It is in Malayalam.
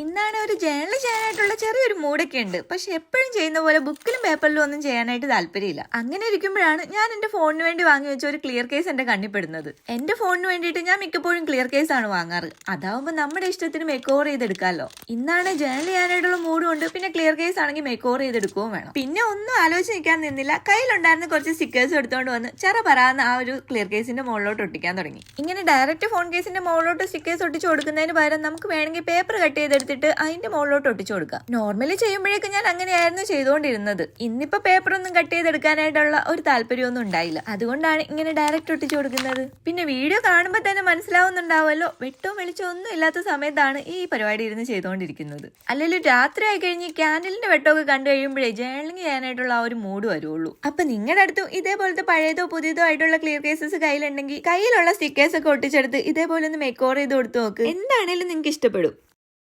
ഇന്നാണ് ഒരു ജേണൽ ചെയ്യാനായിട്ടുള്ള ചെറിയൊരു മൂടൊക്കെ ഉണ്ട് പക്ഷെ എപ്പോഴും ചെയ്യുന്ന പോലെ ബുക്കിലും പേപ്പറിലും ഒന്നും ചെയ്യാനായിട്ട് താല്പര്യമില്ല. അങ്ങനെ ഇരിക്കുമ്പോഴാണ് ഞാൻ എന്റെ ഫോണിന് വേണ്ടി വാങ്ങി വെച്ച ഒരു ക്ലിയർ കേസ് എന്റെ കണ്ണിപ്പെടുന്നത്. എന്റെ ഫോണിന് വേണ്ടിയിട്ട് ഞാൻ മിക്കപ്പോഴും ക്ലിയർ കേസ് ആണ് വാങ്ങാറ്. അതാവുമ്പോൾ നമ്മുടെ ഇഷ്ടത്തിന് മേക്ക് ചെയ്തെടുക്കാമല്ലോ ഇന്നാണ് ജേണൽ ചെയ്യാനായിട്ടുള്ള മൂഡും ഉണ്ട് പിന്നെ ക്ലിയർ കേസ് ആണെങ്കിൽ മേക്ക് ചെയ്തെടുക്കുകയും വേണം. പിന്നെ ഒന്നും ആലോചിച്ച് നിൽക്കാൻ നിന്നില്ല. കയ്യിലുണ്ടായിരുന്ന കുറച്ച് സ്റ്റിക്കേഴ്സ് എടുത്തുകൊണ്ട് വന്ന് ചെറ പറയുന്ന ആ ഒരു ക്ലിയർ കേസിന്റെ മുകളിലോട്ട് ഒട്ടിക്കാൻ തുടങ്ങി. ഇങ്ങനെ ഡയറക്റ്റ് ഫോൺ കേസിന്റെ മുകളിലോട്ട് സ്റ്റിക്കേഴ്സ് ഒട്ടിച്ച് കൊടുക്കുന്നതിന് പകരം നമുക്ക് വേണമെങ്കിൽ പേപ്പർ കട്ട് ചെയ്തെടുത്തിട്ട് അതിന്റെ മുകളിലോട്ട് ഒട്ടിച്ചു കൊടുക്കാം നോർമലി ചെയ്യുമ്പോഴേക്കും ഞാൻ അങ്ങനെയായിരുന്നു ചെയ്തുകൊണ്ടിരുന്നത്. ഇന്നിപ്പോ പേപ്പർ ഒന്നും കട്ട് ചെയ്തെടുക്കാനായിട്ടുള്ള ഒരു താല്പര്യമൊന്നും ഉണ്ടായില്ല. അതുകൊണ്ടാണ് ഇങ്ങനെ ഡയറക്റ്റ് ഒട്ടിച്ചു കൊടുക്കുന്നത്. പിന്നെ വീഡിയോ കാണുമ്പോൾ തന്നെ മനസ്സിലാവുന്നുണ്ടാവുമല്ലോ. വെട്ടവും വെളിച്ചവും ഒന്നും ഇല്ലാത്ത സമയത്താണ് ഈ പരിപാടി ഇരുന്ന് ചെയ്തുകൊണ്ടിരിക്കുന്നത്. അല്ലെങ്കിൽ രാത്രി ആയി കഴിഞ്ഞ് ക്യാൻഡലിന്റെ വെട്ടമൊക്കെ കണ്ടു കഴിയുമ്പോഴേ ജേണലിംഗ് ചെയ്യാനായിട്ടുള്ള ആ ഒരു മൂഡ് വരുള്ളൂ. അപ്പൊ നിങ്ങളുടെ അടുത്തും ഇതേപോലത്തെ പഴയതോ പുതിയതോ ആയിട്ടുള്ള ക്ലിയർ കേസസ് കയ്യിലുണ്ടെങ്കിൽ കയ്യിലുള്ള സ്റ്റിക്കേഴ്സ് ഒക്കെ ഒട്ടിച്ചെടുത്ത് ഇതേപോലെ ഒന്ന് മേക്ക് ഓവർ ചെയ്ത് കൊടുത്തു നോക്ക്. എന്താണേലും നിങ്ങൾക്ക് ഇഷ്ടപ്പെടും.